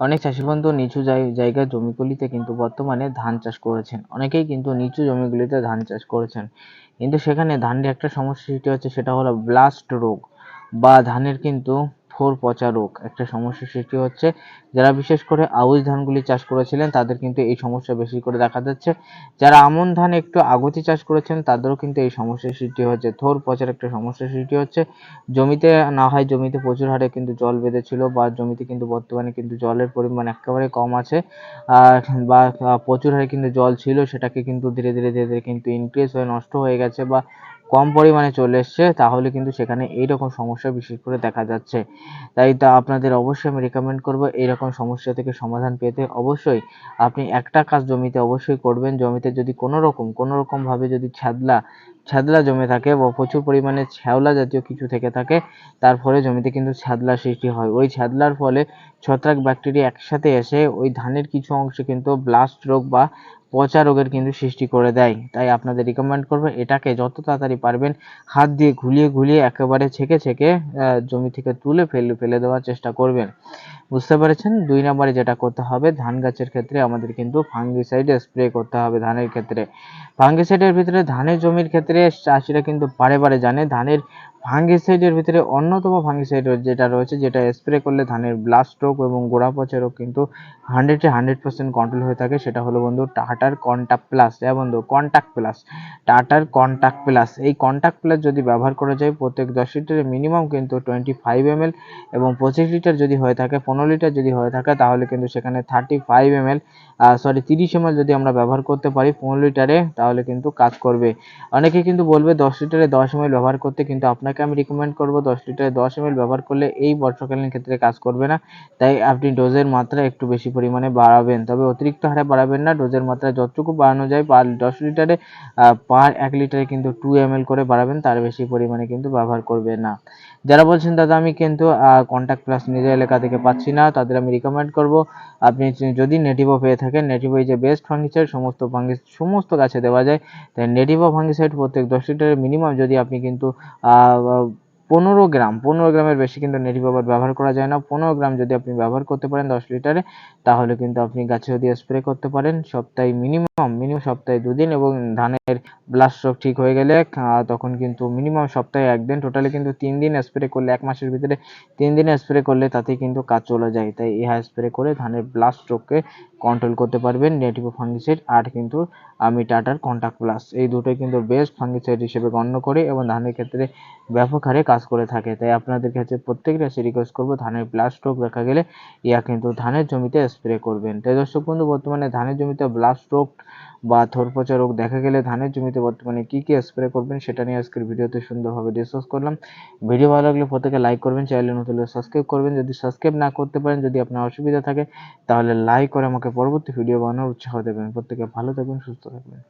অনেক চাষী বন্ধু নিচু জায়- জায়গার জমিগুলিতে কিন্তু বর্তমানে ধান চাষ করেছেন। অনেকেই কিন্তু নিচু জমিগুলিতে ধান চাষ করেছেন। কিন্তু সেখানে ধানের একটা সমস্যা সৃষ্টি হচ্ছে, সেটা হলো ব্লাস্ট রোগ। বা ধানের কিন্তু ফোর পচা রোগ। একটা সমস্যা সৃষ্টি হচ্ছে। যারা বিশেষ করে আউশ ধানগুলি চাষ করেছিলেন, তাদের কিন্তু এই সমস্যা বেশি করে দেখা যাচ্ছে। যারা আমন ধান একটু আগতি চাষ করেছেন, তাদেরও কিন্তু এই সমস্যার সৃষ্টি হচ্ছে। থোর পচার একটা সমস্যার সৃষ্টি হচ্ছে। জমিতে না হয় জমিতে প্রচুর হারে কিন্তু জল বেঁধেছিল বা জমিতে কিন্তু বর্তমানে কিন্তু জলের পরিমাণ একেবারে কম আছে। বা প্রচুর হারে কিন্তু জল ছিল, সেটাকে কিন্তু ধীরে ধীরে ধীরে ধীরে কিন্তু ইনক্রিজ হয়ে, নষ্ট হয়ে গেছে বা কম পরিমাণে চলে এসছে, তাহলে কিন্তু সেখানে এইরকম সমস্যা বিশেষ করে দেখা যাচ্ছে। তাই তা আপনাদের অবশ্যই আমি রেকমেন্ড করব এইরকম সমস্যা থেকে সমাধান পেতে অবশ্যই আপনি একটা কাজ জমিতে অবশ্যই করবেন। জমিতে যদি কোনো রকম, কোনো রকমভাবে যদি ছ্যাদলা ছ্যাদলা জমে থাকে বা প্রচুর পরিমাণে শ্যাওলা জাতীয় কিছু থেকে থাকে তার ফলে জমিতে কিন্তু ছ্যাদলা সৃষ্টি হয়। ওই ছ্যাদলার ফলে ছত্রাক ব্যাকটেরিয়া একসাথে এসে ওই ধানের কিছু অংশে কিন্তু ব্লাস্ট রোগ বা পচা রোগের কিন্তু সৃষ্টি করে দেয়। তাই আপনাদের রিকমেন্ড করব এটাকে যত তাড়াতাড়ি পারবেন হাত দিয়ে ঘুলিয়ে ঘুলিয়ে একেবারে ছেঁকে ছেঁকে জমি থেকে তুলে ফেলে ফেলে দেওয়ার চেষ্টা করবেন। বুঝতে পেরেছেন? দুই নম্বরে যেটা করতে হবে, ধান গাছের ক্ষেত্রে আমাদের কিন্তু ফাঙ্গিসাইড স্প্রে করতে হবে ধানের ক্ষেত্রে। ফাঙ্গিসাইডের ভিতরে ধানের জমির ক্ষেত্রে চাষিরা কিন্তু বারে বারে জানে ধানের ফাঙ্গিসাইডের ভিতরে অন্যতম ফাঙ্গিসাইড যেটা রয়েছে, যেটা স্প্রে করলে ধানের ব্লাস্ট রোগ এবং গোড়া পচা রোগ কিন্তু হান্ড্রেডে হান্ড্রেড পার্সেন্ট কন্ট্রোল হয়ে থাকে। সেটা হলো বন্ধু টাটার কন্টাক্ট প্লাস হ্যাঁ বন্ধু কন্টাক্ট প্লাস টাটার কন্টাক্ট প্লাস এই কন্টাক্ট প্লাস যদি ব্যবহার করা যায়, প্রত্যেক দশ লিটারে মিনিমাম কিন্তু টোয়েন্টি ফাইভ এম এবং পঁচিশ লিটার যদি হয়ে থাকে, পনেরো লিটার যদি হয়ে থাকে, তাহলে কিন্তু সেখানে থার্টি ফাইভ এম সরি তিরিশ এম যদি আমরা ব্যবহার করতে পারি পনেরো লিটারে, তাহলে কিন্তু কাজ করবে। অনেকে কিন্তু বলবে দশ লিটারে দশ এম ব্যবহার করতে কিন্তু আপনাকে আমি রিকমেন্ড করব দশ লিটারে দশ এম ব্যবহার করলে এই বর্ষাকালীন ক্ষেত্রে কাজ করবে না। তাই আপনি ডোজের মাত্রা একটু বেশি পরিমাণে বাড়াবেন। তবে অতিরিক্ত হারে বাড়াবেন না ডোজের মাত্রা যতটুকু বাড়ানো যায় পার দশ লিটারে পার এক লিটারে কিন্তু টু এম করে বাড়াবেন, তার বেশি পরিমাণে কিন্তু ব্যবহার করবে না। যারা বলছেন, দাদা, আমি কিন্তু কন্ট্যাক্ট প্লাস নিজের এলাকা থেকে পাচ্ছি না, তাদের আমি রিকমেন্ড করব। আপনি যদি নেটিভও পেয়ে থাকেন নেটিভো যে বেস্ট ফাঙ্গিসাইড সমস্ত ফাঙ্গি সমস্ত গাছে দেওয়া যায়, তাই নেটিভো ফাঙ্গিসাইড প্রত্যেক দশ লিটারের মিনিমাম যদি আপনি কিন্তু বা পনেরো গ্রাম, পনেরো গ্রামের বেশি কিন্তু নেটিভ আবার ব্যবহার করা যায় না। পনেরো গ্রাম যদি আপনি ব্যবহার করতে পারেন দশ লিটারে, তাহলে কিন্তু আপনি গাছে যদি স্প্রে করতে পারেন। সপ্তাহে মিনিমাম মিনিমাম সপ্তাহে দুদিন এবং ধানের ব্লাস্ট রোগ ঠিক হয়ে গেলে তখন কিন্তু মিনিমাম সপ্তাহে একদিন। টোটালি কিন্তু তিন দিন স্প্রে করলে, এক মাসের ভিতরে তিন দিন স্প্রে করলে তাতেই কিন্তু কাজ চলে যায়। তাই ইহা স্প্রে করে ধানের ব্লাস্ট রোগকে কন্ট্রোল করতে পারবেন। নেটিভ ফাঙ্গিসাইড আর কিন্তু আমি টাটার কন্টাক্ট প্লাস এই দুটোই কিন্তু বেস্ট ফাঙ্গিসাইড হিসেবে গণ্য করি এবং ধানের ক্ষেত্রে ব্যাপক হারে কাজ করে থাকে। তাই আপনাদের কাছে প্রত্যেক রাশি রিকোয়েস্ট করব, ধানের ব্লাস্ট রোগ দেখা গেলে ইয়া কিন্তু ধানের জমিতে স্প্রে করবেন। তাই দর্শক বন্ধু, বর্তমানে ধানের জমিতে ব্লাস্ট রোগ বা থরপচা রোগ দেখা গেলে ধানের জমিতে বর্তমানে কি কি স্প্রে করবেন সেটা নিয়ে আজকের ভিডিওতে সুন্দরভাবে ডিসকাস করলাম। ভিডিও ভালো লাগলে প্রত্যেকে লাইক করবেন চ্যানেলে নতুন সাবস্ক্রাইব করবেন। যদি সাবস্ক্রাইব না করতে পারেন, যদি আপনার অসুবিধা থাকে, তাহলে লাইক করে আমাকে পরবর্তী ভিডিও বানানোর উৎসাহ দেবেন। প্রত্যেকে ভালো থাকবেন, সুস্থ থাকবেন।